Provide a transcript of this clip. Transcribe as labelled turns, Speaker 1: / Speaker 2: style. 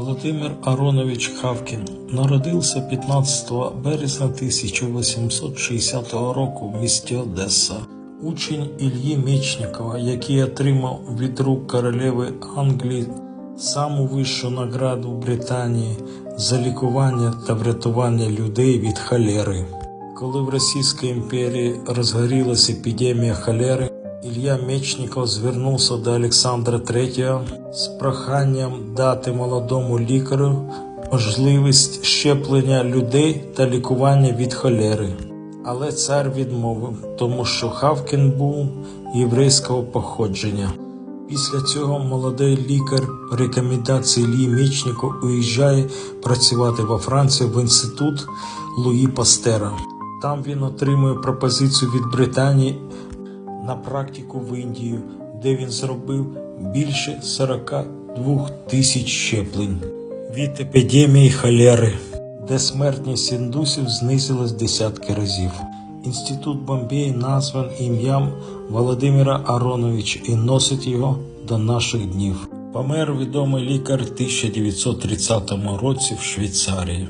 Speaker 1: Володимир Аронович Хавкін народився 15 березня 1860 року в місті Одеса. Учень Ільї Мечникова, який отримав від рук королеви Англії саму вищу награду Британії за лікування та врятування людей від холери. Коли в Російській імперії розгорілася епідемія холери, Ілля Мечников звернувся до Олександра III з проханням дати молодому лікарю можливість щеплення людей та лікування від холери. Але цар відмовив, тому що Хавкін був єврейського походження. Після цього молодий лікар по рекомендації Лі Мічніко уїжджає працювати во Францію в інститут Луї Пастера. Там він отримує пропозицію від Британії на практику в Індію, де він зробив більше 42 тисяч щеплень від епідемії холери, де смертність індусів знизилась десятки разів. Інститут Бомбей назван ім'ям Володимира Ароновича і носить його до наших днів. Помер відомий лікар в 1930 році в Швейцарії.